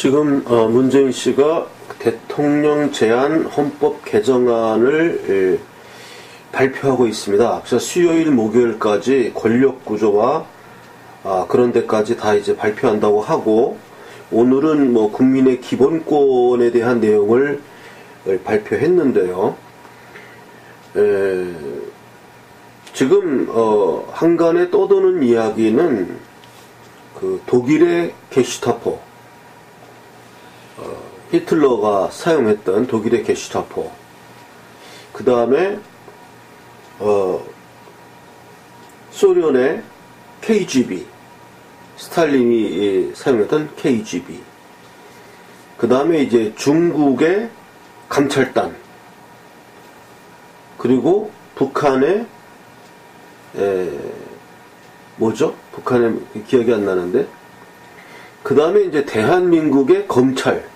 지금 어, 문재인 씨가 대통령 제안 헌법 개정안을 예, 발표하고 있습니다. 그래서 수요일 목요일까지 권력 구조와 아, 그런 데까지 다 이제 발표한다고 하고 오늘은 뭐 국민의 기본권에 대한 내용을 발표했는데요. 에, 지금 어, 한간에 떠도는 이야기는 그 독일의 게슈타포 어, 히틀러가 사용했던 독일의 게슈타포. 그 다음에 어, 소련의 KGB 스탈린이 사용했던 KGB 그 다음에 이제 중국의 감찰단. 그리고 북한의 에, 뭐죠? 북한의 기억이 안 나는데. 그 다음에 이제 대한민국의 검찰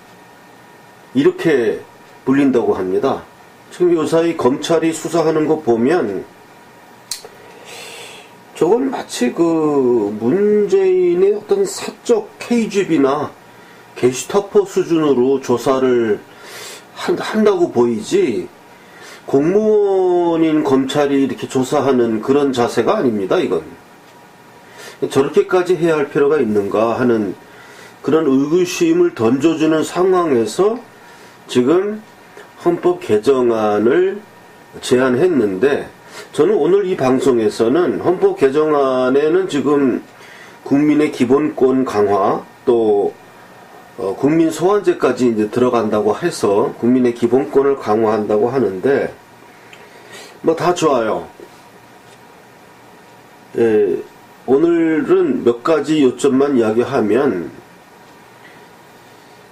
이렇게 불린다고 합니다. 지금 요사이 검찰이 수사하는 거 보면 저건 마치 그 문재인의 어떤 사적 KGB나 게시타포 수준으로 조사를 한다고 보이지 공무원인 검찰이 이렇게 조사하는 그런 자세가 아닙니다, 이건. 저렇게까지 해야 할 필요가 있는가 하는 그런 의구심을 던져주는 상황에서 지금 헌법 개정안을 제안했는데 저는 오늘 이 방송에서는 헌법 개정안에는 지금 국민의 기본권 강화 또 어, 국민 소환제까지 이제 들어간다고 해서 국민의 기본권을 강화한다고 하는데 뭐 다 좋아요. 예, 오늘은 몇 가지 요점만 이야기하면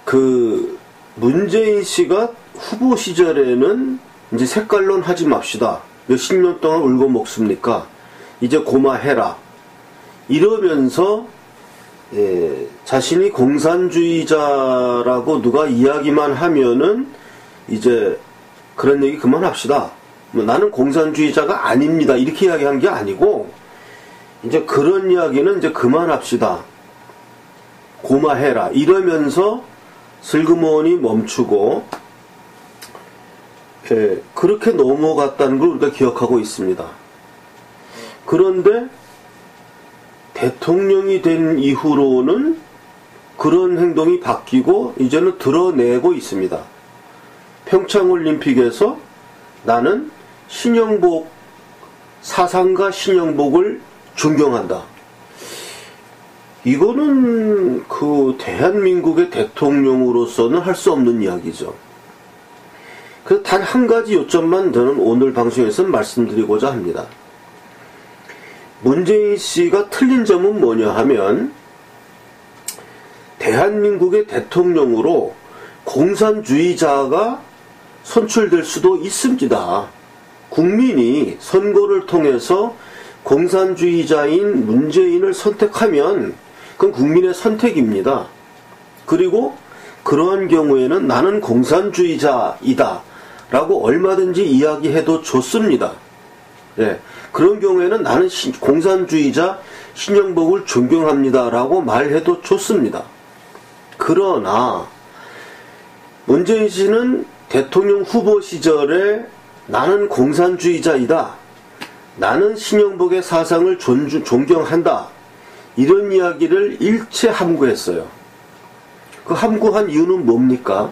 그 문재인 씨가 후보 시절에는 이제 색깔론 하지 맙시다. 몇십 년 동안 울고 먹습니까? 이제 고마해라. 이러면서 예, 자신이 공산주의자라고 누가 이야기만 하면은 이제 그런 얘기 그만합시다. 뭐 나는 공산주의자가 아닙니다. 이렇게 이야기한 게 아니고 이제 그런 이야기는 이제 그만합시다. 고마해라. 이러면서 슬그머니 멈추고 예, 그렇게 넘어갔다는 걸 우리가 기억하고 있습니다. 그런데 대통령이 된 이후로는 그런 행동이 바뀌고 이제는 드러내고 있습니다. 평창올림픽에서 나는 신영복 사상가 신영복을 존경한다. 이거는 그 대한민국의 대통령으로서는 할 수 없는 이야기죠. 그 단 한 가지 요점만 저는 오늘 방송에서 말씀드리고자 합니다. 문재인 씨가 틀린 점은 뭐냐 하면 대한민국의 대통령으로 공산주의자가 선출될 수도 있습니다. 국민이 선거를 통해서 공산주의자인 문재인을 선택하면 그건 국민의 선택입니다. 그리고 그러한 경우에는 나는 공산주의자이다 라고 얼마든지 이야기해도 좋습니다. 예, 그런 경우에는 나는 시, 공산주의자 신영복을 존경합니다 라고 말해도 좋습니다. 그러나 문재인 씨는 대통령 후보 시절에 나는 공산주의자이다. 나는 신영복의 사상을 존중, 존경한다. 이런 이야기를 일체 함구했어요. 그 함구한 이유는 뭡니까?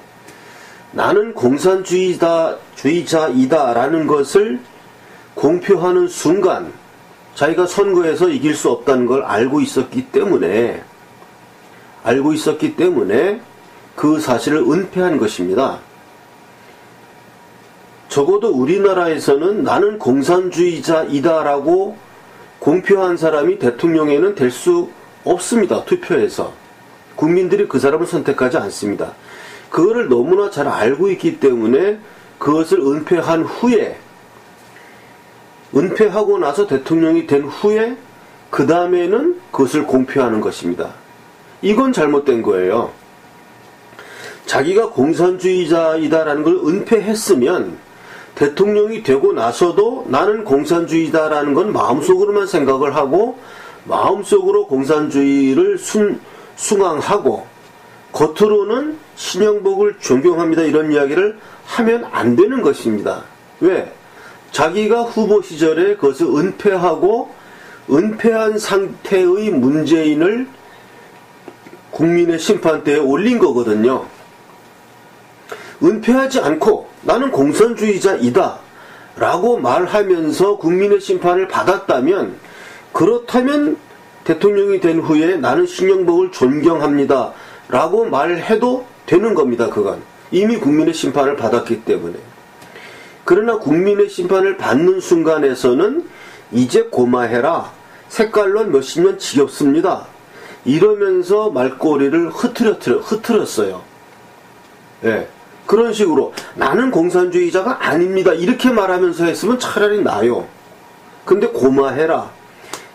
나는 공산주의다, 주의자이다 라는 것을 공표하는 순간 자기가 선거에서 이길 수 없다는 걸 알고 있었기 때문에 알고 있었기 때문에 그 사실을 은폐한 것입니다. 적어도 우리나라에서는 나는 공산주의자이다라고 공표한 사람이 대통령에는 될 수 없습니다. 투표에서. 국민들이 그 사람을 선택하지 않습니다. 그거를 너무나 잘 알고 있기 때문에 그것을 은폐한 후에 은폐하고 나서 대통령이 된 후에 그 다음에는 그것을 공표하는 것입니다. 이건 잘못된 거예요. 자기가 공산주의자이다라는 걸 은폐했으면 대통령이 되고 나서도 나는 공산주의다라는 건 마음속으로만 생각을 하고 마음속으로 공산주의를 순, 숭앙하고 겉으로는 신영복을 존경합니다 이런 이야기를 하면 안 되는 것입니다. 왜? 자기가 후보 시절에 그것을 은폐하고 은폐한 상태의 문재인을 국민의 심판대에 올린 거거든요. 은폐하지 않고 나는 공산주의자이다 라고 말하면서 국민의 심판을 받았다면 그렇다면 대통령이 된 후에 나는 신영복을 존경합니다 라고 말해도 되는 겁니다 그건. 이미 국민의 심판을 받았기 때문에. 그러나 국민의 심판을 받는 순간에서는 이제 고마해라. 색깔론 몇십 년 지겹습니다. 이러면서 말꼬리를 흐트렸, 흐트렸어요. 예. 그런 식으로 나는 공산주의자가 아닙니다. 이렇게 말하면서 했으면 차라리 나요. 근데 고마해라.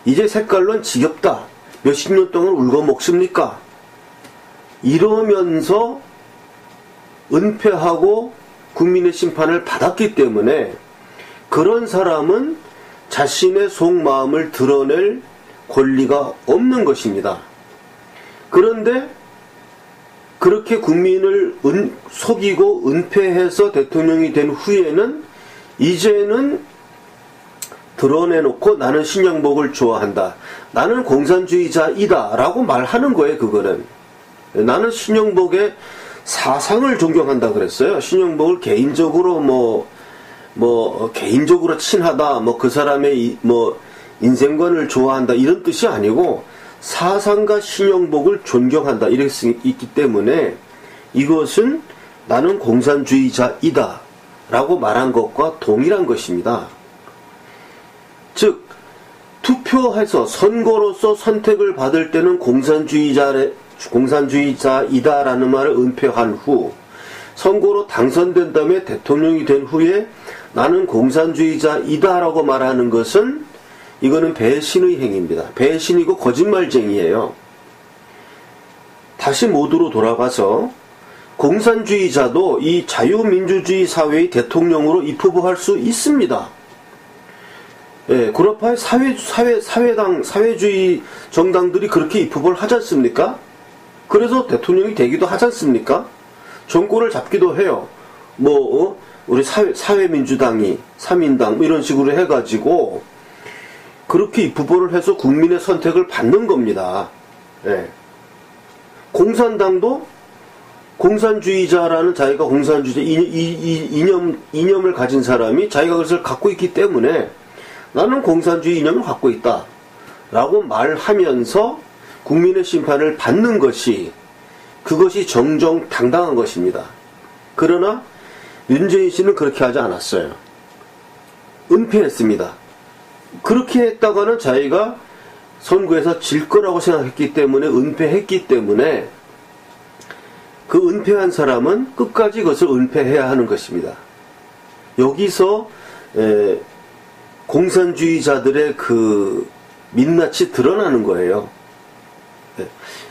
이제 색깔론 지겹다. 몇십 년 동안 울고 먹습니까? 이러면서 은폐하고 국민의 심판을 받았기 때문에 그런 사람은 자신의 속마음을 드러낼 권리가 없는 것입니다. 그런데 그렇게 국민을 은, 속이고 은폐해서 대통령이 된 후에는 이제는 드러내놓고 나는 신영복을 좋아한다. 나는 공산주의자이다. 라고 말하는 거예요, 그거는. 나는 신영복의 사상을 존경한다 그랬어요. 신영복을 개인적으로 뭐, 뭐, 개인적으로 친하다. 뭐, 그 사람의 이, 뭐, 인생관을 좋아한다. 이런 뜻이 아니고, 사상과 신영복을 존경한다 이렇게 있기 때문에 이것은 나는 공산주의자이다 라고 말한 것과 동일한 것입니다. 즉 투표해서 선거로서 선택을 받을 때는 공산주의자 공산주의자이다라는 말을 은폐한 후 선거로 당선된 다음에 대통령이 된 후에 나는 공산주의자이다라고 말하는 것은 이거는 배신의 행위입니다. 배신이고 거짓말쟁이에요. 다시 모두로 돌아가서 공산주의자도 이 자유민주주의 사회의 대통령으로 입후보할 수 있습니다. 예, 구라파의 사회, 사회, 사회당, 사회주의 정당들이 그렇게 입후보를 하지 않습니까? 그래서 대통령이 되기도 하지 않습니까? 정권을 잡기도 해요. 뭐, 어? 우리 사회, 사회민주당이, 3인당, 뭐 이런 식으로 해가지고, 그렇게 입후보를 해서 국민의 선택을 받는 겁니다. 예. 공산당도 공산주의자라는 자기가 공산주의자 이념, 이념을 가진 사람이 자기가 그것을 갖고 있기 때문에 나는 공산주의 이념을 갖고 있다. 라고 말하면서 국민의 심판을 받는 것이 그것이 정정 당당한 것입니다. 그러나 윤재인 씨는 그렇게 하지 않았어요. 은폐했습니다. 그렇게 했다가는 자기가 선거에서 질 거라고 생각했기 때문에 은폐했기 때문에 그 은폐한 사람은 끝까지 그것을 은폐해야 하는 것입니다. 여기서 에, 공산주의자들의 그 민낯이 드러나는 거예요. 네.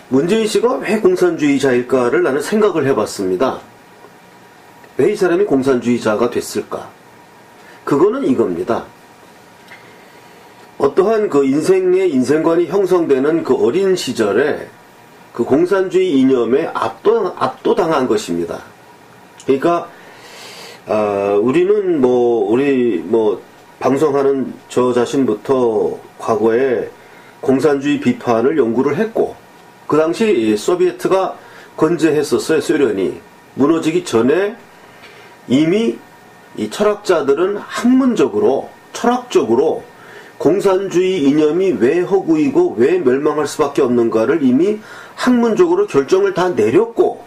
문재인 씨가 왜 공산주의자일까를 나는 생각을 해봤습니다. 왜 이 사람이 공산주의자가 됐을까? 그거는 이겁니다. 어떠한 그 인생의 인생관이 형성되는 그 어린 시절에 그 공산주의 이념에 압도, 압도당한 것입니다. 그러니까, 어, 우리는 뭐, 우리 뭐, 방송하는 저 자신부터 과거에 공산주의 비판을 연구를 했고, 그 당시 소비에트가 건재했었어요, 소련이. 무너지기 전에 이미 이 철학자들은 학문적으로, 철학적으로 공산주의 이념이 왜 허구이고 왜 멸망할 수밖에 없는가를 이미 학문적으로 결정을 다 내렸고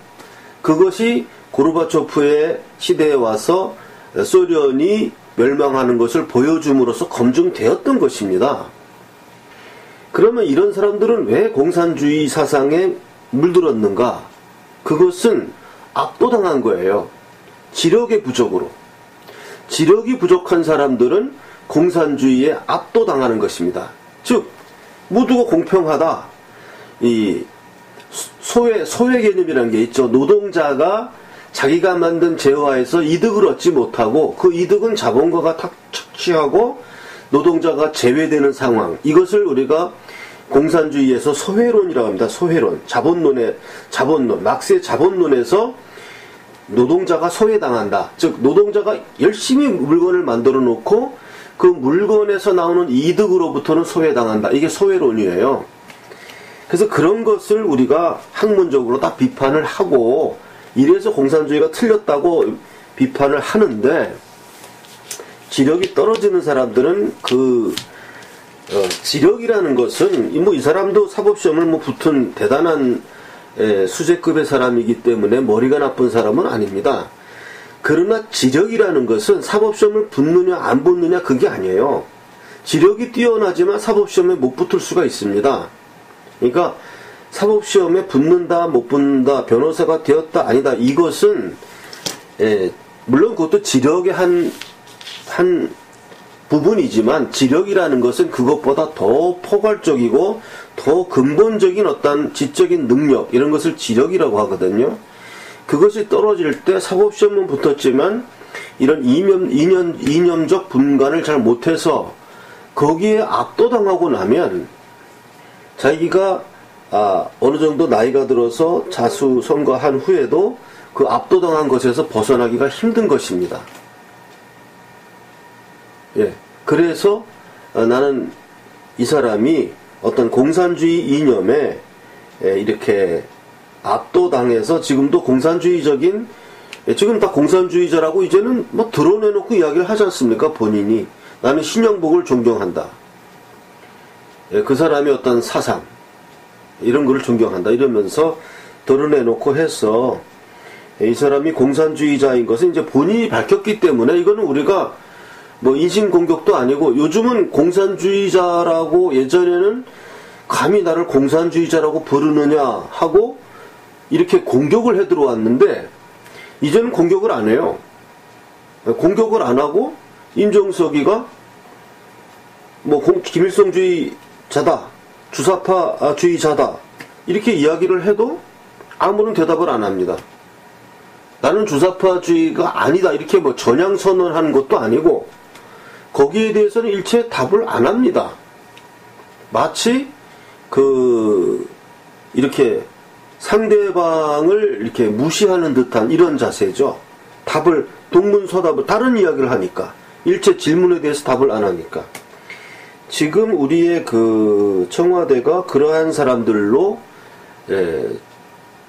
그것이 고르바초프의 시대에 와서 소련이 멸망하는 것을 보여줌으로써 검증되었던 것입니다. 그러면 이런 사람들은 왜 공산주의 사상에 물들었는가? 그것은 압도당한 거예요. 지력의 부족으로. 지력이 부족한 사람들은 공산주의에 압도당하는 것입니다. 즉 모두가 공평하다. 이 소외 소외 개념이라는 게 있죠. 노동자가 자기가 만든 재화에서 이득을 얻지 못하고 그 이득은 자본가가 착취하고 노동자가 제외되는 상황. 이것을 우리가 공산주의에서 소회론이라고 합니다. 소회론. 자본론의 자본론. 막스의 자본론에서 노동자가 소외당한다. 즉 노동자가 열심히 물건을 만들어 놓고 그 물건에서 나오는 이득으로부터는 소외당한다. 이게 소외론이에요. 그래서 그런 것을 우리가 학문적으로 다 비판을 하고 이래서 공산주의가 틀렸다고 비판을 하는데 지력이 떨어지는 사람들은 그 어, 지력이라는 것은 뭐 이 사람도 사법시험을 뭐 붙은 대단한 에, 수재급의 사람이기 때문에 머리가 나쁜 사람은 아닙니다. 그러나 지력이라는 것은 사법시험을 붙느냐 안 붙느냐 그게 아니에요. 지력이 뛰어나지만 사법시험에 못 붙을 수가 있습니다. 그러니까 사법시험에 붙는다 못 붙는다 변호사가 되었다 아니다 이것은 에, 물론 그것도 지력의 한, 한 부분이지만 지력이라는 것은 그것보다 더 포괄적이고 더 근본적인 어떤 지적인 능력 이런 것을 지력이라고 하거든요. 그것이 떨어질 때 사법시험은 붙었지만 이런 이념, 이념, 이념적 분간을 잘 못해서 거기에 압도당하고 나면 자기가 아, 어느 정도 나이가 들어서 자수성가한 후에도 그 압도당한 것에서 벗어나기가 힘든 것입니다. 예. 그래서 어, 나는 이 사람이 어떤 공산주의 이념에 예, 이렇게 압도당해서 지금도 공산주의적인 예, 지금 다 공산주의자라고 이제는 뭐 드러내놓고 이야기를 하지 않습니까 본인이 나는 신영복을 존경한다. 예, 그 사람의 어떤 사상 이런 거를 존경한다 이러면서 드러내놓고 해서 이 사람이 공산주의자인 것은 이제 본인이 밝혔기 때문에 이거는 우리가 뭐 인신공격도 아니고 요즘은 공산주의자라고 예전에는 감히 나를 공산주의자라고 부르느냐 하고 이렇게 공격을 해 들어왔는데 이제는 공격을 안 해요. 공격을 안 하고 임종석이가 뭐 김일성주의자다, 주사파주의자다 이렇게 이야기를 해도 아무런 대답을 안 합니다. 나는 주사파주의가 아니다 이렇게 뭐 전향 선언하는 것도 아니고 거기에 대해서는 일체 답을 안 합니다. 마치 그 이렇게 상대방을 이렇게 무시하는 듯한 이런 자세죠. 답을 동문서답을 다른 이야기를 하니까 일체 질문에 대해서 답을 안 하니까 지금 우리의 그 청와대가 그러한 사람들로 예,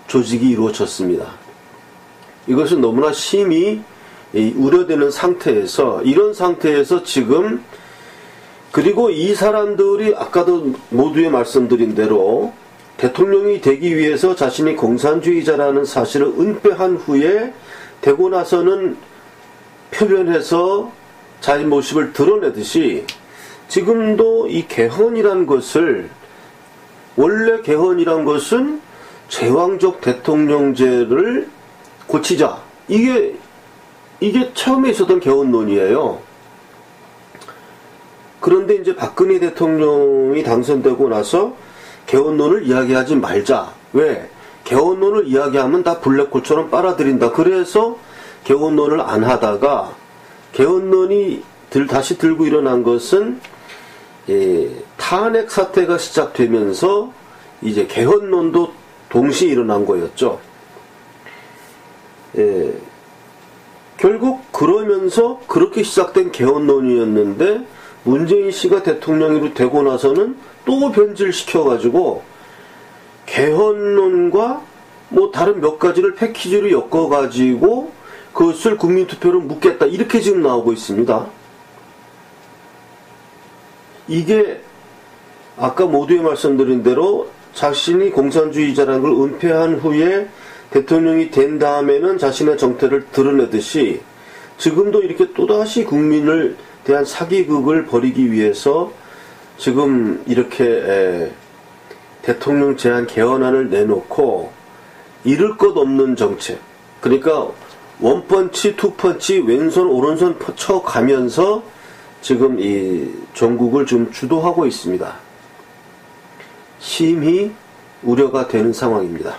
조직이 이루어졌습니다. 이것은 너무나 심히 우려되는 상태에서 이런 상태에서 지금 그리고 이 사람들이 아까도 모두에 말씀드린 대로 대통령이 되기 위해서 자신이 공산주의자라는 사실을 은폐한 후에 되고 나서는 표현해서 자기 모습을 드러내듯이 지금도 이 개헌이란 것을 원래 개헌이란 것은 제왕적 대통령제를 고치자 이게 이게 처음에 있었던 개헌론이에요. 그런데 이제 박근혜 대통령이 당선되고 나서 개헌론을 이야기하지 말자. 왜? 개헌론을 이야기하면 다 블랙홀처럼 빨아들인다. 그래서 개헌론을 안 하다가 개헌론이 들, 다시 들고 일어난 것은 예, 탄핵 사태가 시작되면서 이제 개헌론도 동시에 일어난 거였죠. 예, 결국 그러면서 그렇게 시작된 개헌론이었는데 문재인 씨가 대통령이 되고 나서는 또 변질시켜가지고 개헌론과 뭐 다른 몇 가지를 패키지로 엮어가지고 그것을 국민투표로 묻겠다 이렇게 지금 나오고 있습니다. 이게 아까 모두에 말씀드린 대로 자신이 공산주의자라는 걸 은폐한 후에 대통령이 된 다음에는 자신의 정태를 드러내듯이 지금도 이렇게 또다시 국민을 대한 사기극을 벌이기 위해서 지금 이렇게 대통령 제한 개헌안을 내놓고 잃을 것 없는 정책 그러니까 원펀치 투펀치 왼손 오른손 쳐가면서 지금 이 전국을 좀 주도하고 있습니다. 심히 우려가 되는 상황입니다.